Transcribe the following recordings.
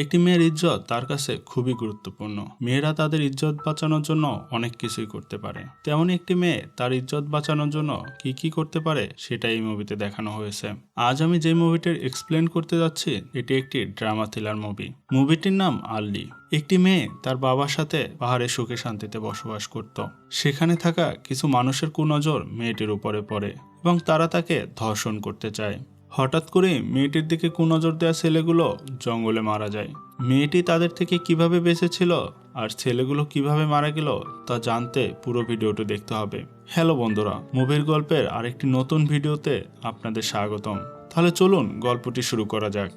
একটি মেয়ের ইজ্জত তার কাছে খুবই গুরুত্বপূর্ণ। মেয়েরা তাদের ইজ্জত বাঁচানোর জন্য অনেক কিছুই করতে পারে। তেমন একটি মেয়ে তার ইজ্জত বাঁচানোর জন্য কি কি করতে পারে সেটা এই মুভিতে দেখানো হয়েছে। আজ আমি যে মুভিটির এক্সপ্লেন করতে যাচ্ছি, এটি একটি ড্রামা থ্রিলার মুভি মুভিটির নাম আল্লি একটি মেয়ে তার বাবার সাথে পাহাড়ে সুখে শান্তিতে বসবাস করত। সেখানে থাকা কিছু মানুষের কুনজর মেয়েটির উপরে পড়ে এবং তারা তাকে ধর্ষণ করতে চায়। হঠাৎ করে মেয়েটির দিকে কুনজর দেওয়া ছেলেগুলো জঙ্গলে মারা যায়। মেয়েটি তাদের থেকে কীভাবে বেঁচেছিল আর ছেলেগুলো কীভাবে মারা গেল তা জানতে পুরো ভিডিওটি দেখতে হবে। হ্যালো বন্ধুরা, মুভির গল্পের আরেকটি নতুন ভিডিওতে আপনাদের স্বাগতম। তাহলে চলুন গল্পটি শুরু করা যাক।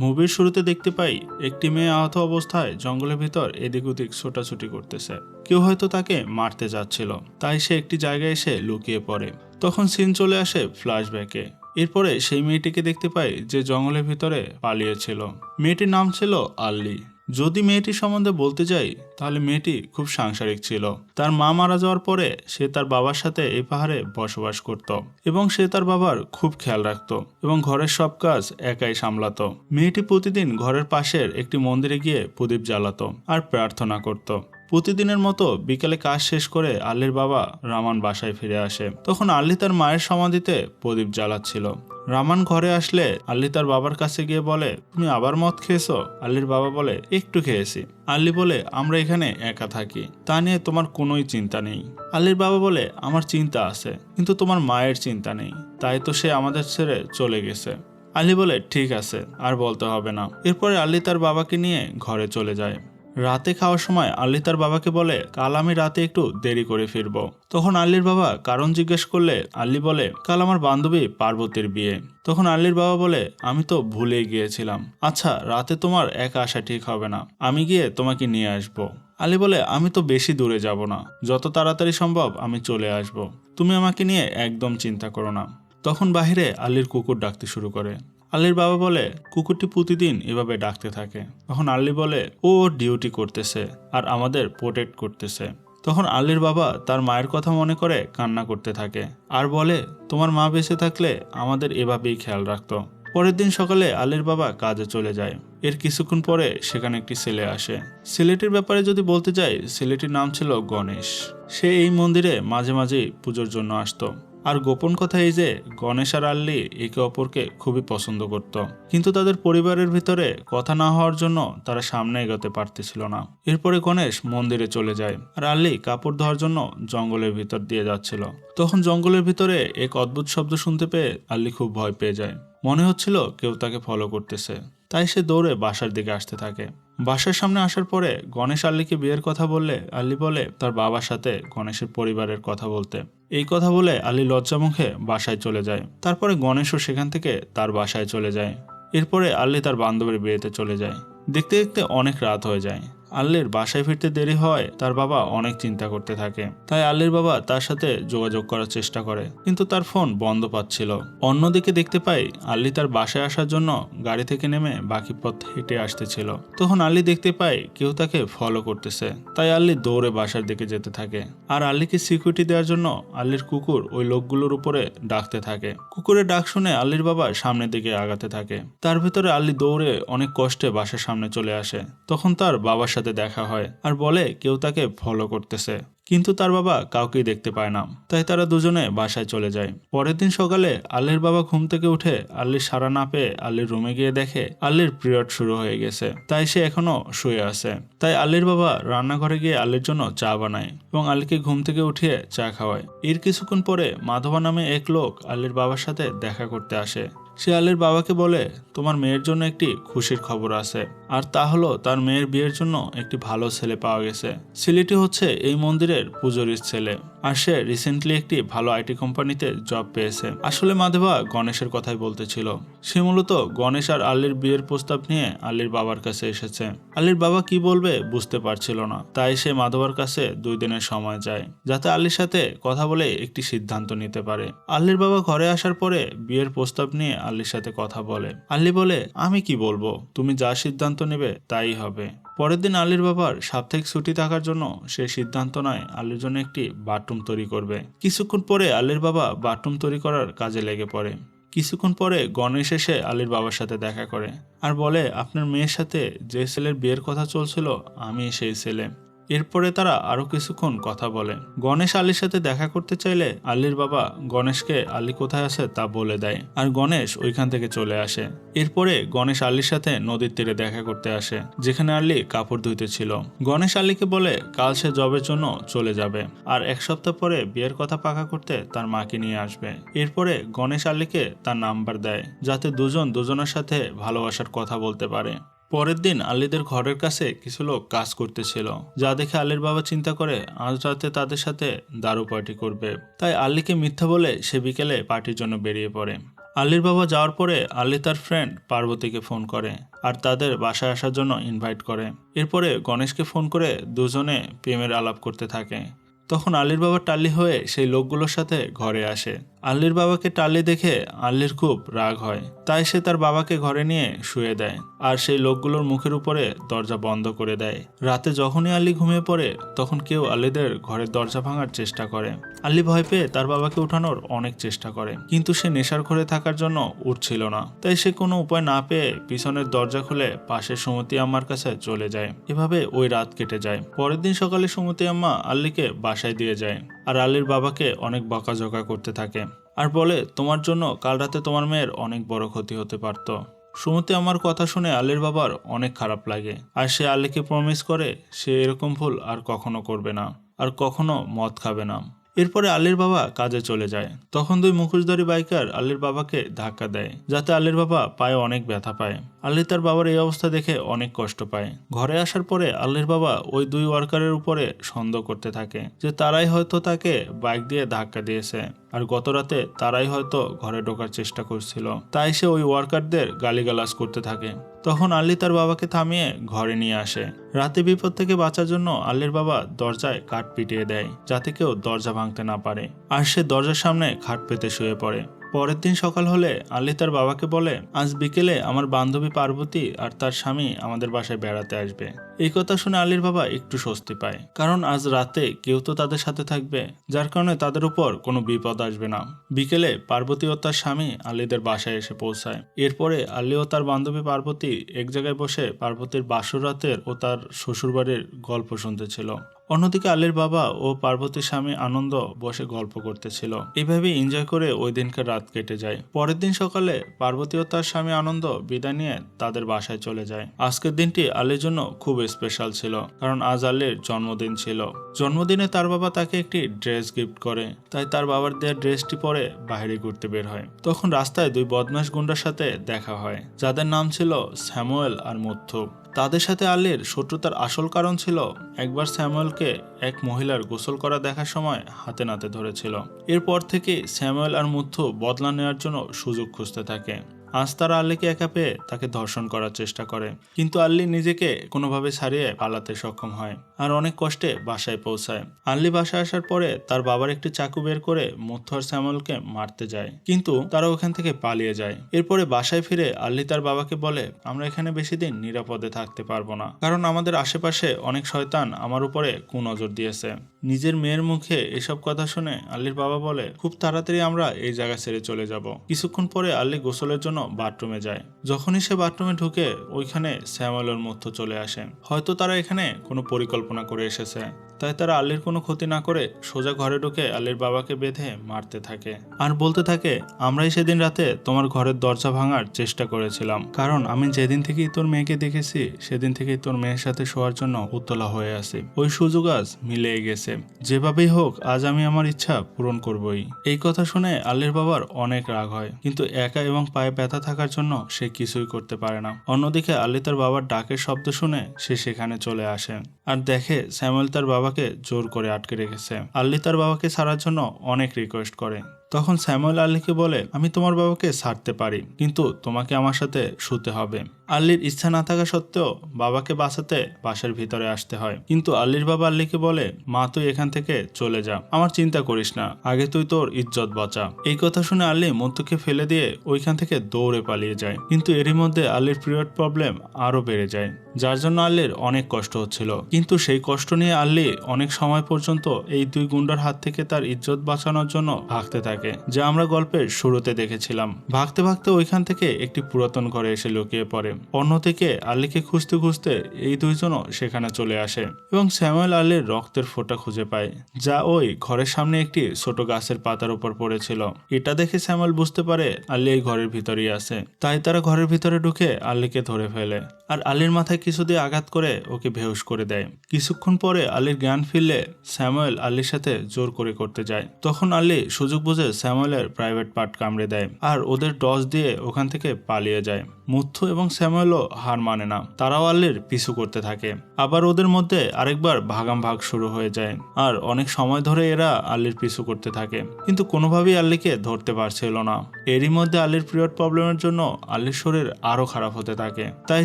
মুভির শুরুতে দেখতে পাই, একটি মেয়ে আহত অবস্থায় জঙ্গলের ভিতর এদিক ওদিক ছোটাছুটি করতেছে। কেউ হয়তো তাকে মারতে যাচ্ছিল, তাই সে একটি জায়গায় এসে লুকিয়ে পড়ে। তখন সিন চলে আসে ফ্ল্যাশব্যাকে। এরপরে সেই মেয়েটিকে দেখতে পাই যে জঙ্গলের ভিতরে পালিয়েছিল। মেয়েটির নাম ছিল আল্লি। যদি মেয়েটি সম্বন্ধে বলতে যাই, তাহলে মেয়েটি খুব সাংসারিক ছিল। তার মা মারা যাওয়ার পরে সে তার বাবার সাথে এই পাহাড়ে বসবাস করত এবং সে তার বাবার খুব খেয়াল রাখত এবং ঘরের সব কাজ একাই সামলাতো। মেয়েটি প্রতিদিন ঘরের পাশের একটি মন্দিরে গিয়ে প্রদীপ জ্বালাত আর প্রার্থনা করত। প্রতিদিনের মতো বিকেলে কাজ শেষ করে আল্লির বাবা রামান বাসায় ফিরে আসে। তখন আল্লি তার মায়ের সমাধিতে প্রদীপ জ্বালাচ্ছিল। রামান ঘরে আসলে আল্লি তার বাবার কাছে গিয়ে বলে, তুমি আবার মদ খেয়েছো? আল্লির বাবা বলে, একটু খেয়েছি। আল্লি বলে, আমরা এখানে একা থাকি। তা নিয়ে তোমার কোনোই চিন্তা নেই। আল্লির বাবা বলে, আমার চিন্তা আছে, কিন্তু তোমার মায়ের চিন্তা নেই। তাই তো সে আমাদের ছেড়ে চলে গেছে। আলী বলে, ঠিক আছে, আর বলতে হবে না। এরপরে আলী তার বাবাকে নিয়ে ঘরে চলে যায়। রাতে খাওয়ার সময় আল্লি তার বাবাকে বলে, কাল আমি রাতে একটু দেরি করে ফিরব। তখন আল্লির বাবা কারণ জিজ্ঞেস করলে আল্লি বলে, কাল আমার বান্ধবী পার্বতীর বিয়ে। তখন আল্লির বাবা বলে, আমি তো ভুলে গিয়েছিলাম। আচ্ছা রাতে তোমার একা আসা ঠিক হবে না। আমি গিয়ে তোমাকে নিয়ে আসব। আলী বলে, আমি তো বেশি দূরে যাব না। যত তাড়াতাড়ি সম্ভব আমি চলে আসব। তুমি আমাকে নিয়ে একদম চিন্তা করো না। তখন বাহিরে আল্লির কুকুর ডাকতে শুরু করে। আল্লির বাবা বলে, কুকুরটি প্রতিদিন এভাবে ডাকতে থাকে। তখন আল্লি বলে, ও ডিউটি করতেছে আর আমাদের প্রোটেক্ট করতেছে। তখন আল্লির বাবা তার মায়ের কথা মনে করে কান্না করতে থাকে আর বলে, তোমার মা বেঁচে থাকলে আমাদের এভাবেই খেয়াল রাখতো। পরের দিন সকালে আলীর বাবা কাজে চলে যায়। এর কিছুক্ষণ পরে সেখানে একটি ছেলে আসে। ছেলেটির ব্যাপারে যদি বলতে যাই, ছেলেটির নাম ছিল গণেশ। সে এই মন্দিরে মাঝে মাঝেই পুজোর জন্য আসতো। আর গোপন কথা এই যে, গণেশ আর আল্লি একে অপরকে খুবই পছন্দ করত। কিন্তু তাদের পরিবারের ভিতরে কথা না হওয়ার জন্য তারা সামনে এগোতে পারতেছিল না। এরপরে গণেশ মন্দিরে চলে যায় আর আল্লি কাপড় ধোয়ার জন্য জঙ্গলের ভিতর দিয়ে যাচ্ছিল। তখন জঙ্গলের ভিতরে এক অদ্ভুত শব্দ শুনতে পেয়ে আল্লি খুব ভয় পেয়ে যায়। মনে হচ্ছিল কেউ তাকে ফলো করতেছে। তাই সে দৌড়ে বাসার দিকে আসতে থাকে। বাসার সামনে আসার পরে গণেশ আল্লিকে বিয়ের কথা বললে আল্লি বলে তার বাবার সাথে গণেশের পরিবারের কথা বলতে। এই কথা বলে আলি লজ্জা মুখে বাসায় চলে যায়। তারপরে গণেশও সেখান থেকে তার বাসায় চলে যায়। এরপরে আল্লি তার বান্ধবীর বিয়েতে চলে যায়। দেখতে দেখতে অনেক রাত হয়ে যায়। আল্লির বাসায় ফিরতে দেরি হয়, তার বাবা অনেক চিন্তা করতে থাকে। তাই আল্লির বাবা তার সাথে যোগাযোগ করার চেষ্টা করে, কিন্তু তার ফোন বন্ধ পাচ্ছিল। অন্যদিকে দেখতে পাই, আল্লি তার বাসায় আসার জন্য গাড়ি থেকে নেমে বাকি পথ হেঁটে আসতেছিল। তখন আল্লি দেখতে পায় কেউ তাকে ফলো করতেছে। তাই আল্লি দৌড়ে বাসার দিকে যেতে থাকে। আর আল্লিকে সিকিউরিটি দেওয়ার জন্য আল্লির কুকুর ওই লোকগুলোর উপরে ডাকতে থাকে। কুকুরের ডাক শুনে আল্লির বাবা সামনের দিকে আগাতে থাকে। তার ভেতরে আল্লি দৌড়ে অনেক কষ্টে বাসার সামনে চলে আসে। তখন তার বাবার সাথে দেখা হয় আর বলে কেউ তাকে ফলো করতেছে। কিন্তু তার বাবা কাউকেই দেখতে পায় না। তাই তারা দুজনে বাসায় চলে যায়। পরের দিন সকালে আল্লির বাবা ঘুম থেকে উঠে আল্লির সারা না পেয়ে আল্লির রুমে গিয়ে দেখে আল্লির পিরিয়ড শুরু হয়ে গেছে। তাই সে এখনও শুয়ে আছে। তাই আল্লির বাবা রান্নাঘরে গিয়ে আল্লির জন্য চা বানায় এবং আল্লিকে ঘুম থেকে উঠিয়ে চা খাওয়ায়। এর কিছুক্ষণ পরে মাধবা নামে এক লোক আল্লির বাবার সাথে দেখা করতে আসে। সে আলীর বাবাকে বলে, তোমার মেয়ের জন্য একটি খুশির খবর আছে। আর তা হলো, তার মেয়ের বিয়ের জন্য একটি ভালো ছেলে পাওয়া গেছে। ছেলেটি হচ্ছে এই মন্দিরের পুজোরির ছেলে। আর সে রিসেন্টলি একটি ভালো আইটি কোম্পানিতে জব পেয়েছে। আসলে মাধবা গণেশের কথাই বলতেছিল। সে মূলত গণেশ আর আল্লির বিয়ের প্রস্তাব নিয়ে আল্লির বাবার কাছে এসেছে। আল্লির বাবা কি বলবে বুঝতে পারছিল না। তাই সে মাধবার কাছে দুই দিনের সময় যায়, যাতে আল্লির সাথে কথা বলে একটি সিদ্ধান্ত নিতে পারে। আল্লির বাবা ঘরে আসার পরে বিয়ের প্রস্তাব নিয়ে আল্লির সাথে কথা বলে। আল্লি বলে, আমি কি বলব? তুমি যা সিদ্ধান্ত নেবে, তাই হবে। পরের দিন আলীর বাবার সাপ্তাহিক ছুটি থাকার জন্য সে সিদ্ধান্ত নয় আলীর জন্য একটি বাথরুম তৈরি করবে। কিছুক্ষণ পরে আলীর বাবা বাথরুম তৈরি করার কাজে লেগে পড়ে। কিছুক্ষণ পরে গণেশ এসে আলীর বাবার সাথে দেখা করে আর বলে, আপনার মেয়ের সাথে যে ছেলের বিয়ের কথা চলছিল, আমি সেই ছেলে। এরপরে তারা আরও কিছুক্ষণ কথা বলে। গণেশ আলীর সাথে দেখা করতে চাইলে আলীর বাবা গণেশকে আলী কোথায় আছে তা বলে দেয় আর গণেশ ওইখান থেকে চলে আসে। এরপরে গণেশ আলীর সাথে নদীর তীরে দেখা করতে আসে, যেখানে আলী কাপড় ধুইতে ছিল। গণেশ আলীকে বলে, কাল সে জবের জন্য চলে যাবে। আর এক সপ্তাহ পরে বিয়ের কথা পাকা করতে তার মাকে নিয়ে আসবে। এরপরে গণেশ আলীকে তার নাম্বার দেয়, যাতে দুজন দুজনের সাথে ভালোবাসার কথা বলতে পারে। পরের দিন আলীদের ঘরের কাছে কিছু লোক কাজ করতেছিল, যা দেখে আলীর বাবা চিন্তা করে আজ রাতে তাদের সাথে দারু পার্টি করবে। তাই আলীকে মিথ্যা বলে সে বিকেলে পার্টির জন্য বেরিয়ে পড়ে। আলীর বাবা যাওয়ার পরে আলী তার ফ্রেন্ড পার্বতীকে ফোন করে আর তাদের বাসায় আসার জন্য ইনভাইট করে। এরপরে গণেশকে ফোন করে দুজনে প্রেমের আলাপ করতে থাকে। তখন আলীর বাবা টালি হয়ে সেই লোকগুলোর সাথে ঘরে আসে। আল্লির বাবাকে টালি দেখে আল্লির খুব রাগ হয়। তাই সে তার বাবাকে ঘরে নিয়ে শুয়ে দেয় আর সেই লোকগুলোর মুখের উপরে দরজা বন্ধ করে দেয়। রাতে যখনই আলী ঘুমিয়ে পড়ে, তখন কেউ আলীদের ঘরের দরজা ভাঙার চেষ্টা করে। আলী ভয় পেয়ে তার বাবাকে উঠানোর অনেক চেষ্টা করে, কিন্তু সে নেশার ঘরে থাকার জন্য উঠছিল না। তাই সে কোনো উপায় না পেয়ে পিছনের দরজা খুলে পাশের সুমতি আম্মার কাছে চলে যায়। এভাবে ওই রাত কেটে যায়। পরের দিন সকালে সুমতি আম্মা আল্লিকে বাসায় দিয়ে যায়। আর আলীর বাবাকে অনেক বকাঝকা করতে থাকে। আর বলে, তোমার জন্য কাল রাতে তোমার মেয়ের অনেক বড় ক্ষতি হতে পারত। সুমতি আমার কথা শুনে আলীর বাবার অনেক খারাপ লাগে। আর সে আলীকে প্রমিস করে, সে এরকম ভুল আর কখনো করবে না। আর কখনো মদ খাবে না। এরপরে আলের বাবা কাজে চলে যায়। তখন দুই মুখোশধারী বাইকার আলীর বাবাকে ধাক্কা দেয়, যাতে আলের বাবা পায়ে অনেক ব্যথা পায়। আলে তার বাবার এই অবস্থা দেখে অনেক কষ্ট পায়। ঘরে আসার পরে আলের বাবা ওই দুই ওয়ার্কারের উপরে সন্দেহ করতে থাকে যে তারাই হয়তো তাকে বাইক দিয়ে ধাক্কা দিয়েছে। আর গত রাতে তারাই হয়তো ঘরে ঢোকার চেষ্টা করছিল। তাই সে ওই ওয়ার্কারদের গালিগালাজ করতে থাকে। তখন আলী তার বাবাকে থামিয়ে ঘরে নিয়ে আসে। রাতে বিপদ থেকে বাঁচার জন্য আলীর বাবা দরজায় কাঠ পিটিয়ে দেয়, যাতে কেউ দরজা ভাঙতে না পারে। আর সে দরজার সামনে খাট পেতে শুয়ে পড়ে। পরের দিন সকাল হলে আলী তার বাবাকে বলে, আজ বিকেলে আমার বান্ধবী পার্বতী আর তার স্বামী আমাদের বাসায় বেড়াতে আসবে। এই কথা শুনে আলীর বাবা একটু স্বস্তি পায়। কারণ আজ রাতে কেউ তো তাদের সাথে থাকবে, যার কারণে তাদের উপর কোনো বিপদ আসবে না। বিকেলে পার্বতী ও তার স্বামী আলীদের বাসায় এসে পৌঁছায়। এরপরে আলী ও তার বান্ধবী পার্বতী এক জায়গায় বসে পার্বতীর বাসর রাতের ও তার শ্বশুরবাড়ির গল্প শুনতেছিল। অন্যদিকে আলীর বাবা ও পার্বতীর স্বামী আনন্দ বসে গল্প করতেছিল। এইভাবে এনজয় করে ওই দিনকার রাত কেটে যায়। পরের দিন সকালে পার্বতী ও তার স্বামী আনন্দ বিদায় নিয়ে তাদের বাসায় চলে যায়। আজকের দিনটি আলীর জন্য খুব স্পেশাল ছিল, কারণ আজ জন্মদিন ছিল। জন্মদিনে তার বাবা তাকে একটি ড্রেস গিফট করে, তাই তার বাবার দেওয়া ড্রেসটি পরে বাইরে ঘুরতে বের হয়। তখন রাস্তায় দুই বদমাস গুন্ডার সাথে দেখা হয়, যাদের নাম ছিল স্যামুয়েল আর মুথু তাদের সাথে আলীর শত্রুতার আসল কারণ ছিল, একবার স্যামুয়েলকে এক মহিলার গোসল করা দেখার সময় হাতে নাতে ধরেছিল। এরপর থেকে স্যামুয়েল আর মুথু বদলা নেওয়ার জন্য সুযোগ খুঁজতে থাকে। আজ তারা আল্লিকে একা পেয়ে তাকে ধর্ষণ করার চেষ্টা করে। কিন্তু আল্লি নিজেকে কোনোভাবে ছাড়িয়ে পালাতে সক্ষম হয় আর অনেক কষ্টে বাসায় পৌঁছায়। আল্লি বাসায় আসার পরে তার বাবার একটি চাকু বের করে মুথু শ্যামলকে মারতে যায়। কিন্তু তারা ওখান থেকে পালিয়ে যায়। এরপরে বাসায় ফিরে আল্লি তার বাবাকে বলে, আমরা এখানে বেশি দিন নিরাপদে থাকতে পারব না। কারণ আমাদের আশেপাশে অনেক শয়তান আমার উপরে কুনজর দিয়েছে। নিজের মেয়ের মুখে এসব কথা শুনে আল্লির বাবা বলে, খুব তাড়াতাড়ি আমরা এই জায়গা ছেড়ে চলে যাব। কিছুক্ষণ পরে আল্লি গোসলের জন্য বাথরুমে যায়। যখনই সে বাথরুমে ঢুকে, ওইখানে শ্যামলের মধ্য চলে আসে। হয়তো তারা এখানে কোনো পরিকল্পনা করে এসেছে। তাই তারা আল্লির কোনো ক্ষতি না করে সোজা ঘরে ঢুকে আল্লির বাবাকে বেঁধে মারতে থাকে। আর বলতে থাকে, আমরাই সেদিন রাতে তোমার ঘরের দরজা ভাঙার চেষ্টা করেছিলাম। কারণ আমি যেদিন থেকেই তোর মেয়েকে দেখেছি, সেদিন থেকেই তোর মেয়ের সাথে শোয়ার জন্য উতলা হয়ে আছি। ওই সুযোগ আজ মিলে গেছে। যেভাবেই হোক, আজ আমি আমার ইচ্ছা পূরণ করবই। এই কথা শুনে আল্লির বাবার অনেক রাগ হয়। কিন্তু একা এবং পায়ে ব্যথা থাকার জন্য সে কিছুই করতে পারে না। অন্যদিকে আল্লি তার বাবার ডাকের শব্দ শুনে সে সেখানে চলে আসে। আর দেখে স্যামুয়েল তার বাবাকে জোর করে আটকে রেখেছে। আল্লি তার বাবাকে ছাড়ার জন্য অনেক রিকোয়েস্ট করে। তখন স্যামুয়েল আল্লিকে বলে, আমি তোমার বাবাকে ছাড়তে পারি, কিন্তু তোমাকে আমার সাথে শুতে হবে। আল্লির ইচ্ছা না থাকা সত্ত্বেও বাবাকে বাঁচাতে বাসার ভিতরে আসতে হয়। কিন্তু আল্লির বাবা আল্লিকে বলে, মা, তুই এখান থেকে চলে যা। আমার চিন্তা করিস না। আগে তুই তোর ইজ্জত বাঁচা। এই কথা শুনে আল্লি মন্তুকে ফেলে দিয়ে ওইখান থেকে দৌড়ে পালিয়ে যায়। কিন্তু এরই মধ্যে আল্লির পিরিয়ড প্রবলেম আরও বেড়ে যায়, যার জন্য আল্লির অনেক কষ্ট হচ্ছিল। কিন্তু সেই কষ্ট নিয়ে আল্লি অনেক সময় পর্যন্ত এই দুই গুন্ডার হাত থেকে তার ইজ্জত বাঁচানোর জন্য ভাগতে থাকে। থাকে। যা আমরা গল্পের শুরুতে দেখেছিলাম। ভাগতে ভাগতে ওইখান থেকে একটি পুরাতন ঘরে এসে লুকিয়ে পড়ে। অন্যদিকে আলীকে খুঁজতে খুঁজতে এই দুইজনও সেখানে চলে আসে এবং স্যামুয়েল আলীর রক্তের ফোঁটা খুঁজে পায়, যা ওই ঘরের সামনে একটি ছোট গাছের পাতার উপর পড়েছিল। এটা দেখে স্যামুয়েল বুঝতে পারে আলী এই ঘরের ভিতরেই আছে। তাই তারা ঘরের ভিতরে ঢুকে আলীকে ধরে ফেলে আর আলীর মাথায় কিছু দিয়ে আঘাত করে ওকে বেহুশ করে দেয়। কিছুক্ষণ পরে আলীর জ্ঞান ফিরলে স্যামুয়েল আলীর সাথে জোর করে করতে যায়। তখন আলী সুযোগ বুঝে স্যামুয়েলের প্রাইভেট পার্ট কামড়ে দেয় আর ওদের টস দিয়ে ওখান থেকে পালিয়ে যায়। মুথু এবং স্যামুয়েলও হার মানে না। তারাও আল্লির পিছু করতে থাকে। আবার ওদের মধ্যে আরেকবার ভাগাম ভাগ শুরু হয়ে যায়। আর অনেক সময় ধরে এরা আল্লির পিছু করতে থাকে। কিন্তু কোনোভাবেই আল্লিকে ধরতে পারছিল না। এরই মধ্যে আল্লির পিরিয়ড প্রবলেমের জন্য আল্লির শরীর আরও খারাপ হতে থাকে। তাই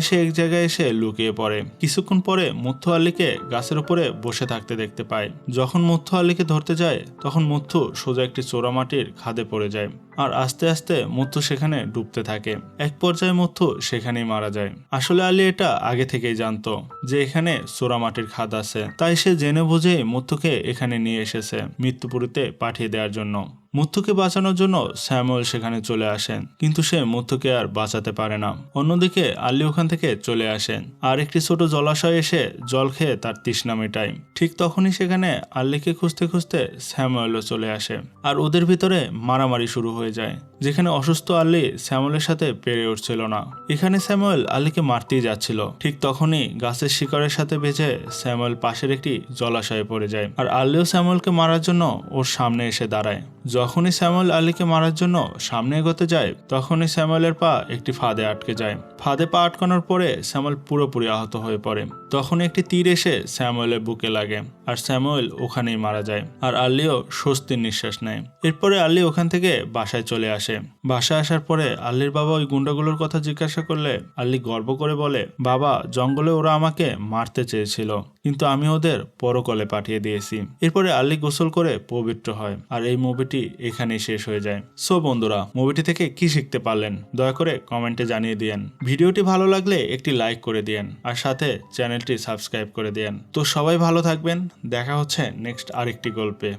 সে এক জায়গায় এসে লুকিয়ে পড়ে। কিছুক্ষণ পরে মুথু আল্লিকে গাছের উপরে বসে থাকতে দেখতে পায়। যখন মুথু আল্লিকে ধরতে যায়, তখন মুথু সোজা একটি চোরামাটির খাদে পড়ে যায় আর আস্তে আস্তে মুথু সেখানে ডুবতে থাকে। এক পর্যায়ে মুথু সেখানেই মারা যায়। আসলে আলী এটা আগে থেকেই জানতো যে এখানে সোরা মাটির খাদ আছে। তাই সে জেনে বুঝেই মুথুকে এখানে নিয়ে এসেছে মৃত্যুপুরীতে পাঠিয়ে দেওয়ার জন্য। মুথুকে বাঁচানোর জন্য স্যামুয়েল সেখানে চলে আসেন। কিন্তু সে মুথুকে আর বাঁচাতে পারে না। অন্যদিকে আলী ওখান থেকে চলে আসেন। আর একটি ছোট জলাশয়ে এসে জল খেয়ে তার তৃষ্ণা মেটায়। ঠিক তখনই সেখানে আল্লিকে খুঁজতে খুঁজতে স্যামুয়েলও চলে আসে। আর ওদের ভিতরে মারামারি শুরু হয়ে যায়। যেখানে অসুস্থ আল্লি স্যামুয়েলের সাথে পেরে উঠছিল না। এখানে স্যামুয়েল আল্লিকে মারতেই যাচ্ছিল। ঠিক তখনই গাছের শিকারের সাথে বেঁচে স্যামুয়েল পাশের একটি জলাশয়ে পড়ে যায়। আর আল্লিও স্যামুয়েলকে মারার জন্য ওর সামনে এসে দাঁড়ায়। যখনই শ্যামল আলীকে মারার জন্য সামনে এগোতে যায়, তখনই স্যামুয়েলের পা একটি ফাঁদে আটকে যায়। ফাঁদে পা আটকানোর পরে শ্যামল পুরোপুরি আহত হয়ে পড়ে। তখন একটি তীর এসে স্যামুয়েলের বুকে লাগে। আর স্যামুয়েল ওখানেই মারা যায় আর আল্লিও স্বস্তির নিঃশ্বাস নেয়। এরপরে আল্লি ওখান থেকে বাসায় চলে আসে। বাসায় আসার পরে আল্লির বাবা ওই গুন্ডাগুলোর কথা জিজ্ঞাসা করলে আল্লি গর্ব করে বলে, বাবা, জঙ্গলে ওরা আমাকে মারতে চেয়েছিল, কিন্তু আমি ওদের পরকলে পাঠিয়ে দিয়েছি। এরপরে আল্লি গোসল করে পবিত্র হয় আর এই মুভিটি এখানেই শেষ হয়ে যায়। সো বন্ধুরা, মুভিটি থেকে কি শিখতে পারলেন? দয়া করে কমেন্টে জানিয়ে দিয়েন। ভিডিওটি ভালো লাগলে একটি লাইক করে দিয়েন আর সাথে চ্যানেলটি সাবস্ক্রাইব করে দিয়েন। তো সবাই ভালো থাকবেন দেখা হচ্ছে নেক্সট আরেকটি গল্পে।